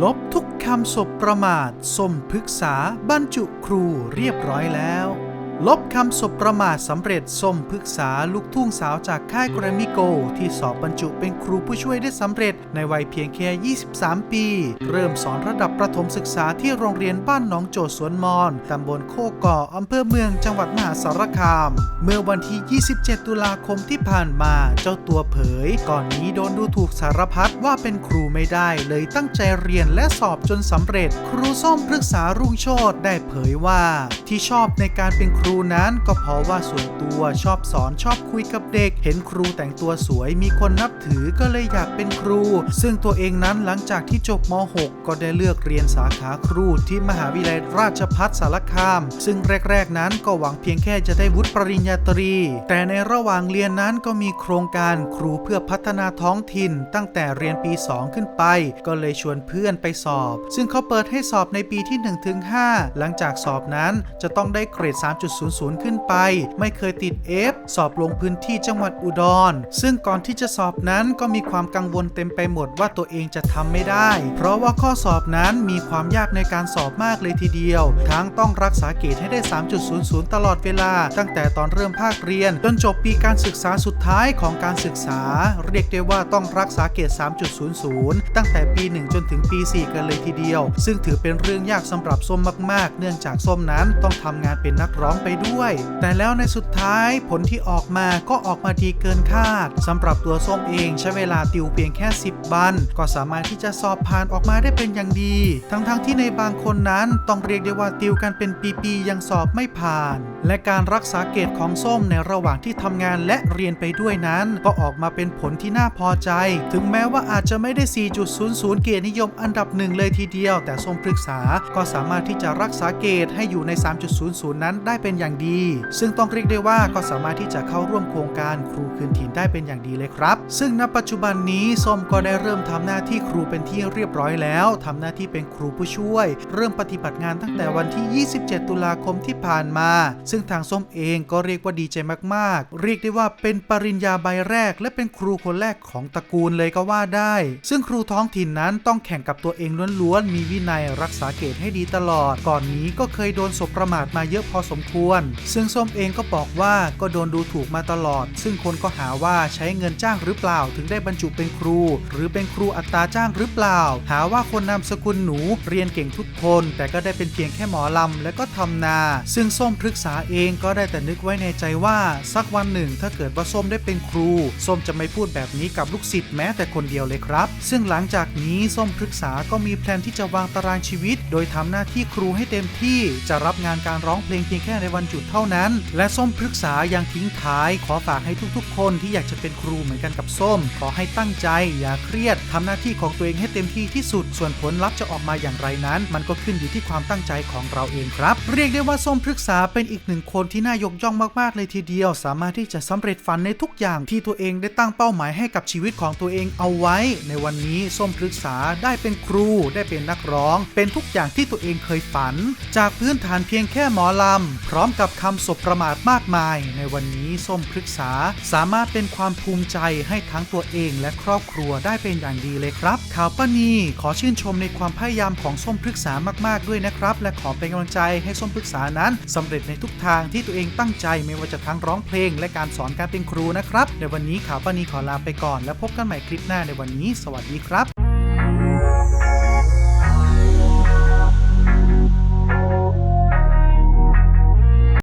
ลบทุกคำสบประมาทสมพึกษาบรรจุครูเรียบร้อยแล้ว ลบคำสบประมาทสำเร็จส้มพึกษาลูกทุ่งสาวจากค่ายแกรมมิโก ที่สอบบรรจุเป็นครูผู้ช่วยได้สำเร็จในวัยเพียงแค่ 23 ปี เริ่มสอนระดับประถมศึกษาที่โรงเรียนบ้านหนองโจดสวนมอนตำบลโคก่ออำเภอเมืองจังหวัดมหาสารคาม เมื่อวันที่ 27 ตุลาคมที่ผ่านมาเจ้าตัวเผย ก่อนนี้โดนดูถูกสารพัดว่าเป็นครูไม่ได้ เลยตั้งใจเรียนและสอบจนสำเร็จ ครูส้มพฤกษารุ่งโชตได้เผยว่า ที่ชอบในการเป็นครูนั้นก็เพราะว่าส่วนตัวชอบสอนชอบคุยกับเด็ก เห็นครูแต่งตัวสวยมีคนนับถือก็เลยอยากเป็นครู ซึ่งตัวเองนั้นหลังจากที่จบม .6 ก็ได้เลือกเรียนสาขาครูที่มหาวิทยาลัยราชภัฏสารคาม ซึ่งแรก ๆ นั้นก็หวังเพียงแค่จะได้วุฒิปริญญาตรี แต่ในระหว่างเรียนนั้นก็มีโครงการครูเพื่อพัฒนาท้องถิ่น ตั้งแต่เรียนปี 2 ขึ้นไป ก็เลยชวนเพื่อนไปสอบ ซึ่งเขาเปิดให้สอบในปีที่ 1-5 หลังจากสอบนั้นจะต้องได้เกรด3.00 ขึ้นไป ไม่เคยติด F สอบลงพื้นที่จังหวัดอุดร ซึ่งก่อนที่จะสอบนั้นก็มีความกังวลเต็มไปหมดว่าตัวเองจะทำไม่ได้ เพราะว่าข้อสอบนั้นมีความยากในการสอบมากเลยทีเดียว ทั้งต้องรักษาเกรดให้ได้ 3.00 ตลอดเวลา ตั้งแต่ตอนเริ่มภาคเรียน จนจบปีการศึกษาสุดท้ายของการศึกษา เรียกได้ว่าต้องรักษาเกรด 3.00 ตั้งแต่ปี 1 จนถึงปี 4 กันเลยทีเดียว ซึ่งถือเป็นเรื่องยากสำหรับส้มมาก ๆ เนื่องจากส้มนั้นต้องทำงานเป็นนักร้องไปด้วย แต่แล้วในสุดท้ายผลที่ออกมาก็ออกมาดีเกินคาดสำหรับตัวส้มเองใช้เวลาติวเพียงแค่ 10 วัน ก็สามารถที่จะสอบผ่านออกมาได้เป็นอย่างดี ทั้งๆทที่ในบางคนนั้นต้องเรียกได้ว่าติวกันเป็นปีๆยังสอบไม่ผ่าน และการรักษาเกรดของส้มในระหว่างที่ทำงานและเรียนไปด้วยนั้น ก็ออกมาเป็นผลที่น่าพอใจ ถึงแม้ว่าอาจจะไม่ได้ 4.00 เกรดนิยมอันดับหนึ่งเลยทีเดียว แต่ส้มปรึกษาก็สามารถที่จะรักษาเกรดให้อยู่ใน 3.00 นั้นได้เป็นเป็นอย่างดี ซึ่งต้องเรียกได้ว่าก็สามารถที่จะเข้าร่วมโครงการครูคืนถิ่นได้เป็นอย่างดีเลยครับ ซึ่งณปัจจุบันนี้ส้มก็ได้เริ่มทำหน้าที่ครูเป็นที่เรียบร้อยแล้วทำหน้าที่เป็นครูผู้ช่วย เริ่มปฏิบัติงานตั้งแต่วันที่ 27 ตุลาคมที่ผ่านมา ซึ่งทางส้มเองก็เรียกว่าดีใจมากๆ เรียกได้ว่าเป็นปริญญาใบแรก และเป็นครูคนแรกของตระกูลเลยก็ว่าได้ ซึ่งครูท้องถิ่นนั้นต้องแข่งกับตัวเองล้วนๆมีวินัยรักษาเกรดให้ดีตลอด ก่อนนี้ก็เคยโดนสบประมาทมาเยอะพอสมควรซึ่งส้มเองก็บอกว่าก็โดนดูถูกมาตลอด ซึ่งคนก็หาว่าใช้เงินจ้างหรือเปล่า ถึงได้บรรจุเป็นครู หรือเป็นครูอัตราจ้างหรือเปล่า หาว่าคนนามสกุลหนูเรียนเก่งทุกคน แต่ก็ได้เป็นเพียงแค่หมอลำและก็ทำนา ซึ่งส้มพฤกษาเองก็ได้แต่นึกไว้ในใจว่า สักวันหนึ่งถ้าเกิดว่าส้มได้เป็นครู ส้มจะไม่พูดแบบนี้กับลูกศิษย์แม้แต่คนเดียวเลยครับ ซึ่งหลังจากนี้ส้มพฤกษาก็มีแพลนที่จะวางตารางชีวิต โดยทำหน้าที่ครูให้เต็มที่จะรับงานการร้องเพลงเพียงแค่ในวันหยุดเท่านั้น และส้มพฤกษายังทิ้งท้าย ขอฝากให้ทุกๆ คนที่อยากจะเป็นครูเหมือนกันกับส้ม ขอให้ตั้งใจ อย่าเครียดทำหน้าที่ของตัวเองให้เต็มที่ที่สุด ส่วนผลลัพธ์จะออกมาอย่างไรนั้น มันก็ขึ้นอยู่ที่ความตั้งใจของเราเองครับ เรียกได้ว่าส้มพฤกษาเป็นอีกหนึ่งคนที่น่ายกย่องมากๆเลยทีเดียว สามารถที่จะสำเร็จฝันในทุกอย่างที่ตัวเองได้ตั้งเป้าหมายให้กับชีวิตของตัวเองเอาไว้ ในวันนี้ส้มพฤกษาได้เป็นครูได้เป็นนักร้อง เป็นทุกอย่างที่ตัวเองเคยฝัน จากพื้นฐานเพียงแค่หมอลำเพร้้อมกับคำสบประมาทมากมาย ในวันนี้ส้มพฤกษาสามารถเป็นความภูมิใจให้ทั้งตัวเองและครอบครัวได้เป็นอย่างดีเลยครับ ข่าวป้านีขอชื่นชมในความพยายามของส้มพฤกษามากๆด้วยนะครับ และขอเป็นกำลังใจให้ส้มพฤกษานั้นสำเร็จในทุกทางที่ตัวเองตั้งใจไม่ว่าจะทั้งร้องเพลง และการสอนการเป็นครูนะครับในวันนี้ข่าวป้านีขอลาไปก่อน แล้วพบกันใหม่คลิปหน้าในวันนี้ สวัสดีครับ